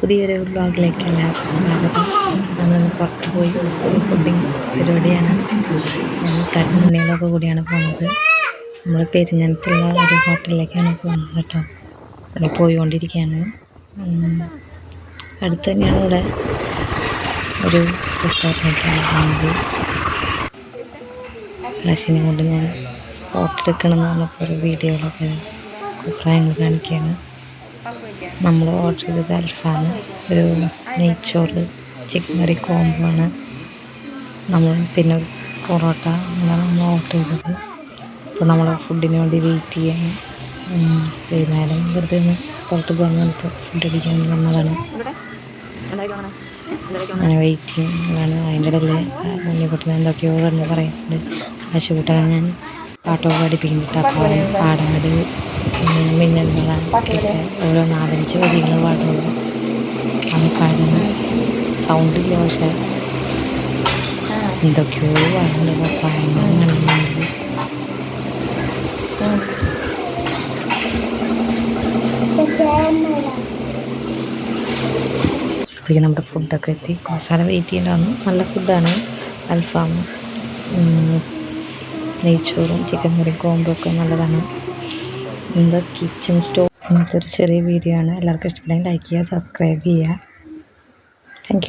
പുതിയൊരു വ്ളോഗിലേക്ക് എല്ലാവർക്കും സ്വാഗതം. നമ്മളിന്ന് പുറത്ത് പോയി ഫുഡിങ് പരിപാടിയാണ്. ഞങ്ങൾ മുന്നികളൊക്കെ കൂടിയാണ് പോകുന്നത്. നമ്മൾ പെരിഞ്ഞനത്തുള്ള ഒരു ഹോട്ടലിലേക്കാണ് പോകുന്നത് കേട്ടോ. അവിടെ പോയിക്കൊണ്ടിരിക്കുകയാണ്. അടുത്ത് തന്നെയാണ് ഇവിടെ ഒരു റിസോർട്ടിലേക്കാണ് പോകുന്നത്. ഫ്ലാഷിനെ കൊണ്ട് ഞാൻ ഫോട്ടോ എടുക്കണം എന്ന് പറഞ്ഞപ്പോൾ ഒരു വീഡിയോയിലൊക്കെ അഭിപ്രായങ്ങൾ കാണിക്കുകയാണ്. നമ്മൾ ഓർഡർ ചെയ്തത് അൽഫാം ഒരു നെയ്ച്ചോറ് ചിക്കൻ കറി കോംബോ ആണ്. നമ്മൾ പിന്നെ പൊറോട്ട അങ്ങനെയാണ് നമ്മൾ ഓർഡർ ചെയ്തത്. അപ്പോൾ നമ്മൾ ഫുഡിന് വേണ്ടി വെയിറ്റ് ചെയ്യാൻ വൈകുന്നേരം വെറുതെ ഒന്ന് പുറത്ത് പോകാൻ നമുക്ക് ഫുഡ് അടിക്കാൻ വന്നതാണ്. അങ്ങനെ വെയിറ്റ് ചെയ്യുന്നതാണ് അതിന്റെ ഇടയിൽ ഉണ്ണിക്കുട്ടൻ എന്തൊക്കെയോ എന്ന് പറയുന്നുണ്ട്. ആശുപത്രി ഞാൻ പാട്ടൊക്കെ പഠിപ്പിക്കുന്നുണ്ട് തപ്പാൻ പാടാട് മിന്നൽ ഒക്കെ ഓരോ നാലഞ്ച് വരികൾ പാടുള്ളു അത് പാടുന്നു സൗണ്ടില്ല പക്ഷെ എന്തൊക്കെയോ പാടുന്നുണ്ട് പപ്പായങ്ങളും കണ്ടുകൊണ്ട് അപ്പോഴേക്കും നമ്മുടെ ഫുഡൊക്കെ എത്തി. കുറച്ച് വെയിറ്റ് ചെയ്യേണ്ടതാണ് നല്ല ഫുഡാണ് അൽഫാം നെയ്ച്ചോറും ചിക്കൻ കറി കോംബോ ഒക്കെ നല്ലതാണ്. എന്താ കിച്ചൺ സ്റ്റോ ഇങ്ങനത്തെ ഒരു ചെറിയ വീഡിയോ ആണ്. എല്ലാവർക്കും ഇഷ്ടപ്പെടുകയും ലൈക്ക് ചെയ്യുക സബ്സ്ക്രൈബ് ചെയ്യുക. താങ്ക്